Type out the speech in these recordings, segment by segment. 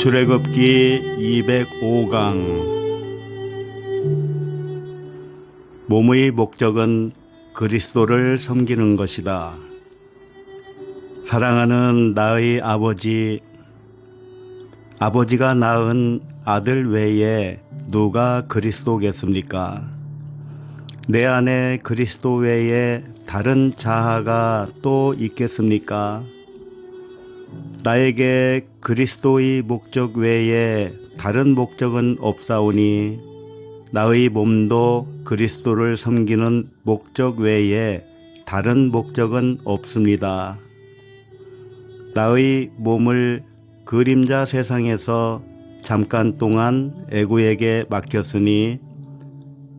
출애굽기 205강 몸의 목적은 그리스도를 섬기는 것이다. 사랑하는 나의 아버지, 아버지가 낳은 아들 외에 누가 그리스도겠습니까? 내 안에 그리스도 외에 다른 자아가 또 있겠습니까? 나에게 그리스도의 목적 외에 다른 목적은 없사오니 나의 몸도 그리스도를 섬기는 목적 외에 다른 목적은 없습니다. 나의 몸을 그림자 세상에서 잠깐 동안 애구에게 맡겼으니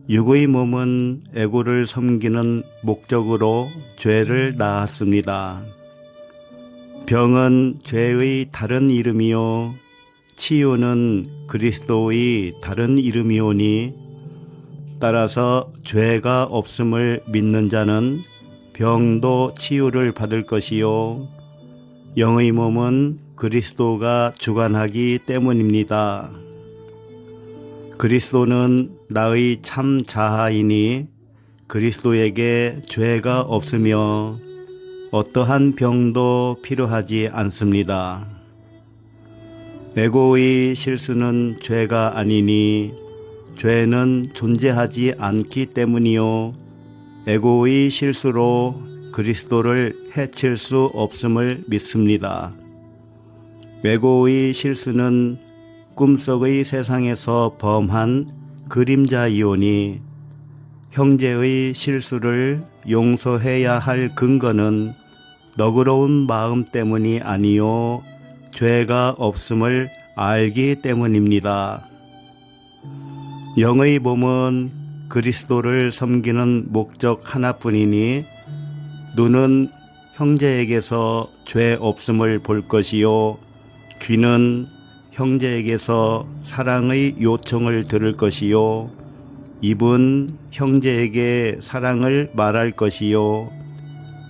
육의 몸은 애구를 섬기는 목적으로 죄를 낳았습니다. 병은 죄의 다른 이름이요 치유는 그리스도의 다른 이름이오니 따라서 죄가 없음을 믿는 자는 병도 치유를 받을 것이요 영의 몸은 그리스도가 주관하기 때문입니다. 그리스도는 나의 참 자아이니 그리스도에게 죄가 없으며 어떠한 병도 필요하지 않습니다. 에고의 실수는 죄가 아니니 죄는 존재하지 않기 때문이요. 에고의 실수로 그리스도를 해칠 수 없음을 믿습니다. 에고의 실수는 꿈속의 세상에서 범한 그림자이오니 형제의 실수를 용서해야 할 근거는 너그러운 마음 때문이 아니요 죄가 없음을 알기 때문입니다. 영의 몸은 그리스도를 섬기는 목적 하나뿐이니 눈은 형제에게서 죄 없음을 볼 것이요 귀는 형제에게서 사랑의 요청을 들을 것이요 입은 형제에게 사랑을 말할 것이요.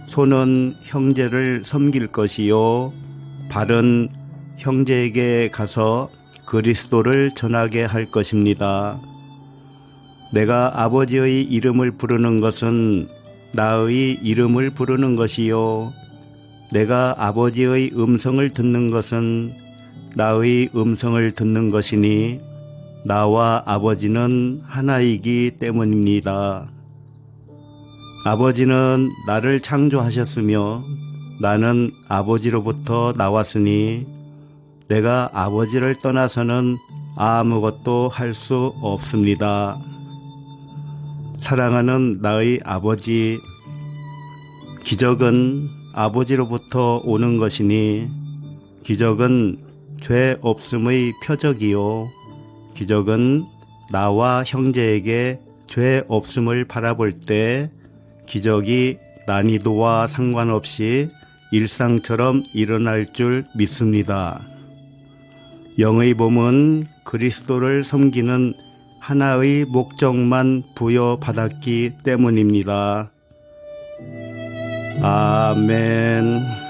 손은 형제를 섬길 것이요. 발은 형제에게 가서 그리스도를 전하게 할 것입니다. 내가 아버지의 이름을 부르는 것은 나의 이름을 부르는 것이요. 내가 아버지의 음성을 듣는 것은 나의 음성을 듣는 것이니 나와 아버지는 하나이기 때문입니다. 아버지는 나를 창조하셨으며 나는 아버지로부터 나왔으니 내가 아버지를 떠나서는 아무것도 할 수 없습니다. 사랑하는 나의 아버지, 기적은 아버지로부터 오는 것이니 기적은 죄 없음의 표적이요. 기적은 나와 형제에게 죄 없음을 바라볼 때 기적이 난이도와 상관없이 일상처럼 일어날 줄 믿습니다. 영의 몸은 그리스도를 섬기는 하나의 목적만 부여받았기 때문입니다. 아멘.